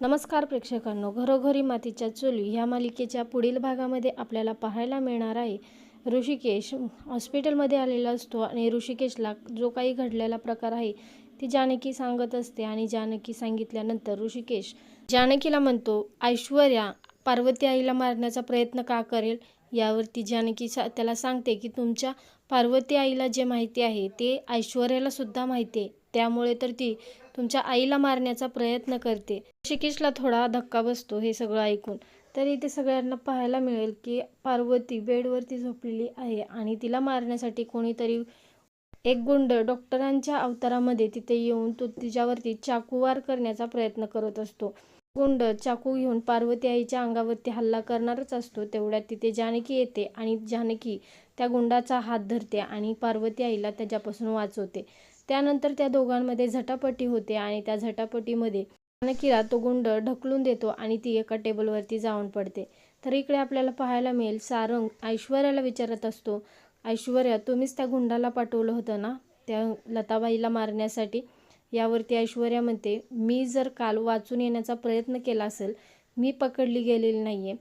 नमस्कार प्रेक्षकांनो घरोघरी मातीच्या चुली ह्या मालिकेच्या पुढील भागामध्ये आपल्याला पाहायला मिळणार आहे. ऋषिकेश हॉस्पिटलमध्ये आलेला असतो आणि ऋषिकेशला जो काही घडलेला प्रकार आहे ती जानकी सांगत असते आणि जानकी सांगितल्यानंतर ऋषिकेश जानकीला म्हणतो ऐश्वर्या पार्वती आईला मारण्याचा प्रयत्न का करेल? यावरती जानकी सा त्याला सांगते की तुमच्या पार्वती आईला जे माहिती आहे ते ऐश्वर्याला सुद्धा माहिती आहे. त्यामुळे तर ती तुमच्या आईला मारण्याचा प्रयत्न करते. ऋषिकेशला थोडा धक्का बसतो हे सगळं ऐकून. तर इथे सगळ्यांना पाहायला मिळेल की पार्वती बेडवरती झोपलेली आहे आणि तिला मारण्यासाठी कोणीतरी एक गुंड डॉक्टरांच्या अवतारामध्ये तिथे येऊन तो तिच्यावरती चाकूवार करण्याचा प्रयत्न करत असतो. गुंड चाकू घेऊन पार्वती आईच्या अंगावरती हल्ला करणारच असतो. तेवढ्यात तिथे जानकी येते आणि जानकी त्या गुंडाचा हात धरते आणि पार्वती आईला त्याच्यापासून वाचवते. त्यानंतर त्या दोघांमध्ये झटापटी होते आणि त्या झटापटीमध्ये जानकीला तो गुंड ढकलून देतो आणि ती एका टेबलवरती जाऊन पडते. तर इकडे आपल्याला पाहायला मिळेल सारंग ऐश्वर्याला विचारत असतो ऐश्वर्या तुम्हीच त्या गुंडाला पाठवलं होतं ना? त्या लताबाईला मारण्यासाठी? यावरती ऐश्वर्या म्हणते मी जर काल वाचून येण्याचा प्रयत्न केला असेल मी पकडली गेलेली नाही आहे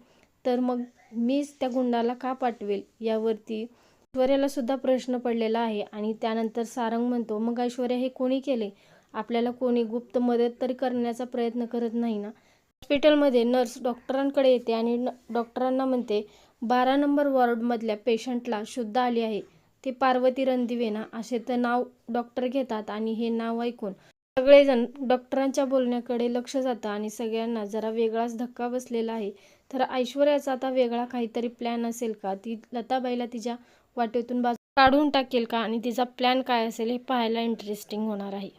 तर मग मीच त्या गुंडाला का पाठवेल? यावरती ऐश्वर्याला सुद्धा प्रश्न पडलेला आहे आणि त्यानंतर सारंग म्हणतो मग ऐश्वर्या हे कोणी केले? आपल्याला कोणी गुप्त मदत तरी करण्याचा प्रयत्न करत नाही ना? हॉस्पिटलमध्ये नर्स डॉक्टरांकडे येते आणि डॉक्टरांना म्हणते बारा नंबर वॉर्डमधल्या पेशंटला शुद्ध आली आहे. ती पार्वती रणदिवेना असे तर नाव डॉक्टर घेतात आणि हे नाव ऐकून सगळेजण डॉक्टरांच्या बोलण्याकडे लक्ष जातं आणि सगळ्यांना जरा वेगळाच धक्का बसलेला आहे. तर ऐश्वर्याचा आता वेगळा काहीतरी प्लॅन असेल का? ती लताबाईला तिच्या वाटेतून बाजू काढून टाकेल का? आणि तिचा प्लॅन काय असेल हे पाहायला इंटरेस्टिंग होणार आहे.